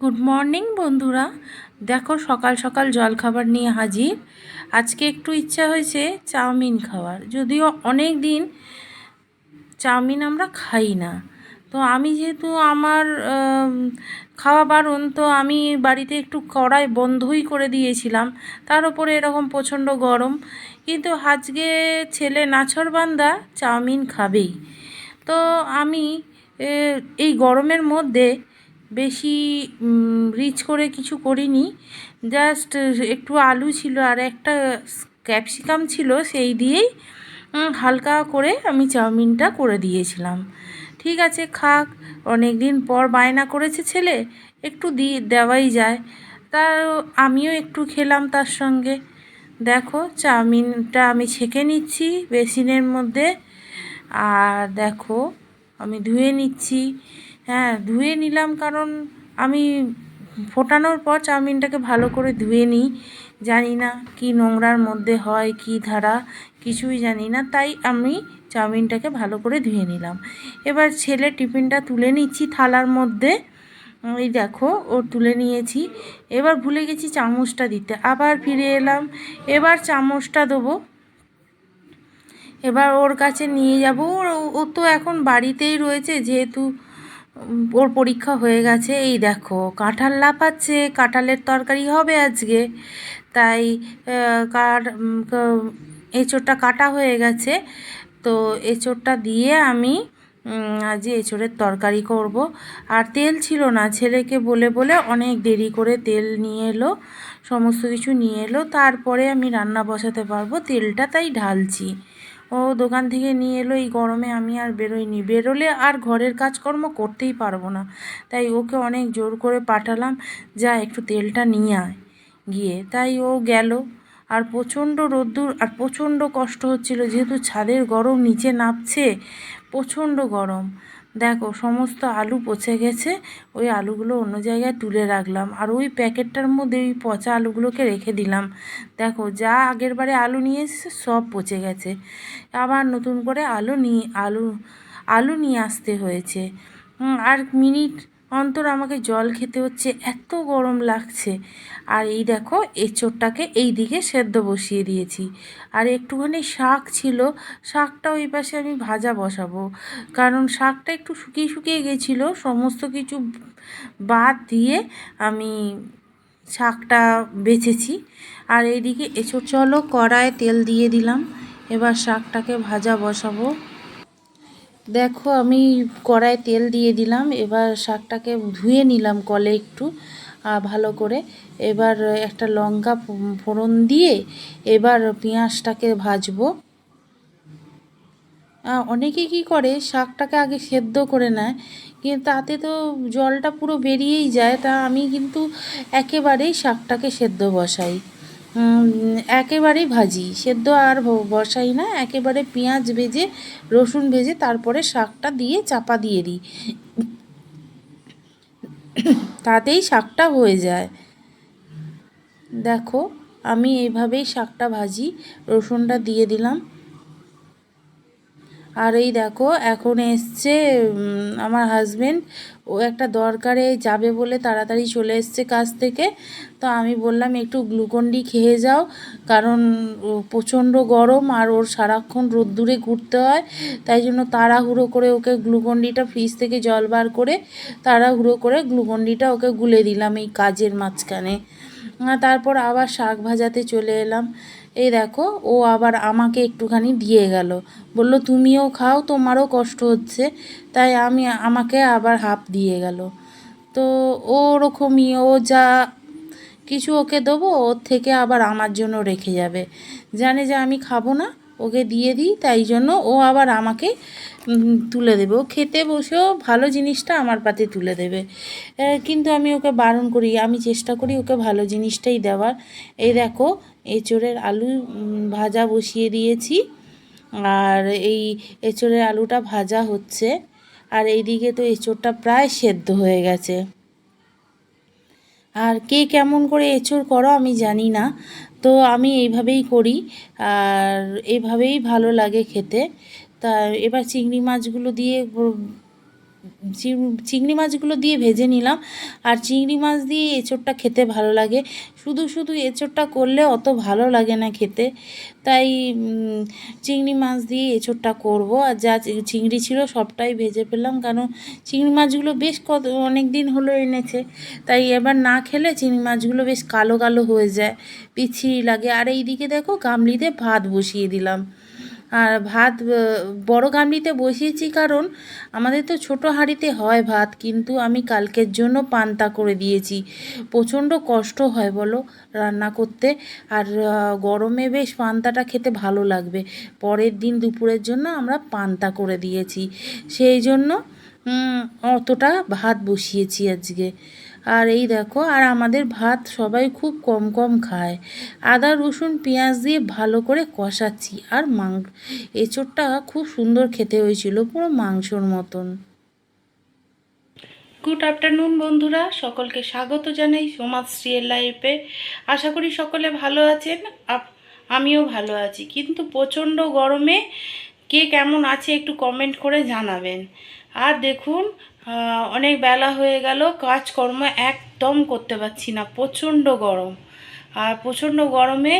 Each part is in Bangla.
গুড মর্নিং বন্ধুরা। দেখো, সকাল সকাল জলখাবার নিয়ে হাজির। আজকে একটু ইচ্ছা হয়েছে চাউমিন খাওয়ার। যদিও অনেক দিন চাউমিন আমরা খাই না। তো আমি যেহেতু আমার খাওয়া বারণ, তো আমি বাড়িতে একটু কড়াই বন্ধই করে দিয়েছিলাম। তার উপরে এরকম প্রচণ্ড গরম। কিন্তু আজকে ছেলে নাছরবান্দা চাউমিন খাবেই। তো আমি এই গরমের মধ্যে বেশি রিচ করে কিছু করিনি। জাস্ট একটু আলু ছিল আর একটা ক্যাপসিকাম ছিল, সেই দিয়েই হালকা করে আমি চাউমিনটা করে দিয়েছিলাম। ঠিক আছে, খাক অনেক দিন পর বায়না করেছে ছেলে, একটু দিয়ে দেওয়াই যায়। তা আমিও একটু খেলাম তার সঙ্গে। দেখো, চাউমিনটা আমি ছেঁকে নিচ্ছি বেসিনের মধ্যে। আর দেখো, আমি ধুয়ে নিচ্ছি। হ্যাঁ ধুয়ে নিলাম কারণ আমি ফোটানোর পর চাউমিনটাকে ভালো করে ধুয়ে নিই। জানি না কি নোংরার মধ্যে হয়, কি ধারা, কিছুই জানি না। তাই আমি চাউমিনটাকে ভালো করে ধুয়ে নিলাম। এবার ছেলে টিফিনটা তুলে নিচ্ছি থালার মধ্যে। এই দেখো, ও তুলে নিয়েছি। এবার ভুলে গেছি চামচটা দিতে। আবার ফিরে এলাম। এবার চামচটা দেবো। এবার ওর কাছে নিয়ে যাব। ও তো এখন বাড়িতেই রয়েছে, যেহেতু ওর পরীক্ষা হয়ে গেছে। এই দেখো, কাঁঠাল লাফাচ্ছে, কাঁঠালের তরকারি হবে আজকে। তাই কার এঁচোড়টা কাটা হয়ে গেছে। তো এঁচোড়টা দিয়ে আমি আজ এঁচোড়ের তরকারি করব। আর তেল ছিল না, ছেলেকে বলে বলে অনেক দেরি করে তেল নিয়ে এলো, সমস্ত কিছু নিয়ে এলো। তারপরে আমি রান্না বসাতে পারব তেলটা, তাই ঢালছি। ও দোকান থেকে নিয়ে এলো, এই গরমে আমি আর বেরোইনি। বেরোলে আর ঘরের কাজকর্ম করতেই পারব না। তাই ওকে অনেক জোর করে পাঠালাম, যা, একটু তেলটা নিয়ে আয়। গিয়ে তাই ও গেল। আর প্রচণ্ড রোদ্দুর আর প্রচণ্ড কষ্ট হচ্ছিল, যেহেতু ছাদের গরম নিচে নামছে, প্রচণ্ড গরম। দেখো, সমস্ত আলু পচে গেছে। ওই আলুগুলো অন্য জায়গায় তুলে রাখলাম। আর ওই প্যাকেটটার মধ্যে ওই পচা আলুগুলোকে রেখে দিলাম। দেখো, যা আগের বারে আলু নিয়ে এসেছে, সব পচে গেছে। আবার নতুন করে আলু নিয়ে, আলু আলু নিয়ে আসতে হয়েছে। আর মিনিট অন্তর আমাকে জল খেতে হচ্ছে, এত গরম লাগছে। আর এই দেখো, এঁচোড়টাকে এই দিকে সেদ্ধ বসিয়ে দিয়েছি। আর একটুখানি শাক ছিল, শাকটা ওই পাশে আমি ভাজা বসাবো। কারণ শাকটা একটু শুকিয়ে শুকিয়ে গেছিল, সমস্ত কিছু বাদ দিয়ে আমি শাকটা বেছেছি। আর এইদিকে এঁচোড়, চলো কড়ায় তেল দিয়ে দিলাম। এবার শাকটাকে ভাজা বসাবো। দেখো, আমি কড়ায় তেল দিয়ে দিলাম। এবার শাকটাকে ধুয়ে নিলাম কলে একটু ভালো করে। এবার একটা লঙ্কা ফোড়ন দিয়ে এবার পেঁয়াজটাকে ভাজবো। অনেকে কি করে, শাকটাকে আগে সেদ্ধ করে নেয়, কিন্তু তাতে তো জলটা পুরো বেরিয়েই যায়। তা আমি কিন্তু একেবারেই শাকটাকে সেদ্ধ বসাই। একেবারেই ভাজি। সেদ্ধ আর বসাই না, একেবারে পেঁয়াজ ভেজে, রসুন ভেজে, তারপরে শাকটা দিয়ে চাপা দিয়ে দিই। তাতেই শাকটা হয়ে যায়। দেখো, আমি এইভাবেই শাকটা ভাজি, রসুনটা দিয়ে দিলাম। আর এই দেখো, এখন এসছে আমার হাজবেন্ড ও একটা দরকারে যাবে বলে তাড়াতাড়ি চলে এসছে কাজ থেকে। তো আমি বললাম, একটু গ্লুকন্ডি খেয়ে যাও, কারণ প্রচণ্ড গরম আর ওর সারাক্ষণ রোদ্দুরে ঘুরতে হয়। তাই জন্য তাড়াহুড়ো করে ওকে গ্লুকন্ডিটা ফ্রিজ থেকে জল বার করে, তাড়াহুড়ো করে গ্লুকন্ডিটা ওকে গুলে দিলাম এই কাজের মাঝখানে। তারপর আবার শাক ভাজাতে চলে এলাম। এই দেখো, ও আবার আমাকে একটুখানি দিয়ে গেল। বলল, তুমিও খাও, তোমারও কষ্ট হচ্ছে। তাই আমি, আমাকে আবার হাফ দিয়ে গেল। তো ওরকমই, ও যা কিছু ওকে দেবো, ওর থেকে আবার আমার জন্য রেখে যাবে। জানে যে আমি খাব না ওকে দিয়ে দিই, তাই জন্য ও আবার আমাকে তুলে দেবে। ও খেতে বসেও ভালো জিনিসটা আমার পাতে তুলে দেবে। কিন্তু আমি ওকে বারণ করি, আমি চেষ্টা করি ওকে ভালো জিনিসটাই দেওয়ার। এই দেখো, এঁচোড়ের আলু ভাজা বসিয়ে দিয়েছি, আর এই এঁচোড়ের আলুটা ভাজা হচ্ছে, আর এইদিকে তো এঁচোড়টা প্রায় সেদ্ধ হয়ে গেছে। আর কে কেমন করে এঁচোড় করো আমি জানি না। তো আমি এইভাবেই করি, আর এভাবেই ভালো লাগে খেতে। তা এবার চিংড়ি মাছগুলো দিয়ে চিংড়ি মাছগুলো দিয়ে ভেজে নিলাম। আর চিংড়ি মাছ দিয়ে এঁচোড়টা খেতে ভালো লাগে। শুধু শুধু এঁচোড়টা করলে অত ভালো লাগে না খেতে। তাই চিংড়ি মাছ দিয়ে এঁচোড়টা করব। আর যা চিংড়ি ছিল সবটাই ভেজে ফেললাম। কারণ চিংড়ি মাছগুলো বেশ কত অনেক দিন হলো এনেছে। তাই এবার না খেলে চিংড়ি মাছগুলো বেশ কালো কালো হয়ে যায়। পিচ্ছিরি লাগে। আর এইদিকে দেখো, গামলিতে ভাত বসিয়ে দিলাম। আর ভাত বড় গামলিতে বসিয়েছি কারণ আমাদের তো ছোট হাঁড়িতে হয় ভাত, কিন্তু আমি কালকের জন্য পান্তা করে দিয়েছি। প্রচণ্ড কষ্ট হয় বলো রান্না করতে। আর গরমে বেশ পান্তাটা খেতে ভালো লাগবে। পরের দিন দুপুরের জন্য আমরা পান্তা করে দিয়েছি। সেই জন্য অতটা ভাত বসিয়েছি আজকে। আর এই দেখো, আর আমাদের ভাত সবাই খুব কম কম খায়। আদা, রসুন, পেঁয়াজ দিয়ে ভালো করে কষাচ্ছি। আর মাং এঁচোড়টা খুব সুন্দর খেতে হয়েছিল, পুরো মাংসর মতন। গুড আফটারনুন বন্ধুরা। সকলকে স্বাগত জানাই সমাজ শ্রীয়ের লাইফে। আশা করি সকলে ভালো আছেন আমিও ভালো আছি। কিন্তু প্রচণ্ড গরমে কে কেমন আছে একটু কমেন্ট করে জানাবেন। আর দেখুন অনেক বেলা হয়ে গেল, কাজকর্ম একদম করতে পারছি না, প্রচণ্ড গরম। আর প্রচণ্ড গরমে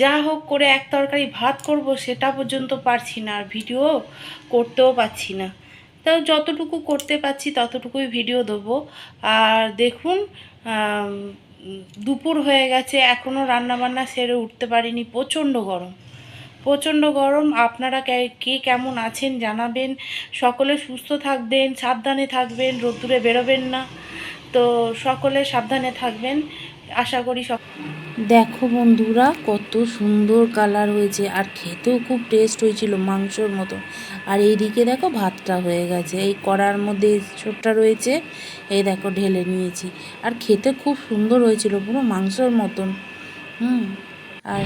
যা হোক করে এক তরকারি ভাত করব সেটা পর্যন্ত পারছি না, আর ভিডিও করতেও পারছি না। তাও যতটুকু করতে পারছি ততটুকুই ভিডিও দেবো। আর দেখুন দুপুর হয়ে গেছে এখনও রান্নাবান্না সেরে উঠতে পারিনি, প্রচণ্ড গরম। প্রচণ্ড গরম। আপনারা কে- কেমন আছেন জানাবেন। সকলে সুস্থ থাকবেন, সাবধানে থাকবেন, রোদ্দুরে বেরোবেন না। তো সকলে সাবধানে থাকবেন। আশা করি সব দেখো বন্ধুরা, কত সুন্দর কালার হয়েছে। আর খেতেও খুব টেস্ট হয়েছিল মাংসর মতো। আর এইদিকে দেখো ভাতটা হয়ে গেছে। এই কড়ার মধ্যে ছোটটা রয়েছে, এই দেখো ঢেলে নিয়েছি। আর খেতে খুব সুন্দর হয়েছিল পুরো মাংসর মতন। হুম, আর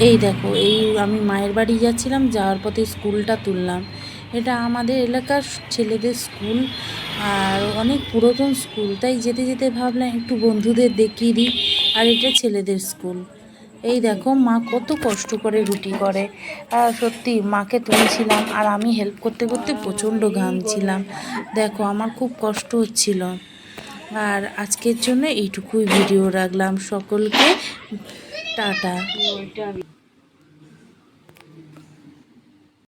এই দেখো, এই আমি মায়ের বাড়ি যাচ্ছিলাম, যাওয়ার পথে স্কুলটা তুললাম। এটা আমাদের এলাকার ছেলেদের স্কুল, আর অনেক পুরাতন স্কুল। তাই যেতে যেতে ভাবলাম একটু বন্ধুদের দেখিয়ে দিই, আর এটা ছেলেদের স্কুল। এই দেখো, মা কত কষ্ট করে রুটি করে। আর সত্যি, মাকে তুলছিলাম, আর আমি হেল্প করতে করতে প্রচণ্ড ঘামছিলাম দেখো, আমার খুব কষ্ট হচ্ছিল। আর আজকের জন্য এইটুকুই ভিডিও রাখলাম। সকলকে টাটা।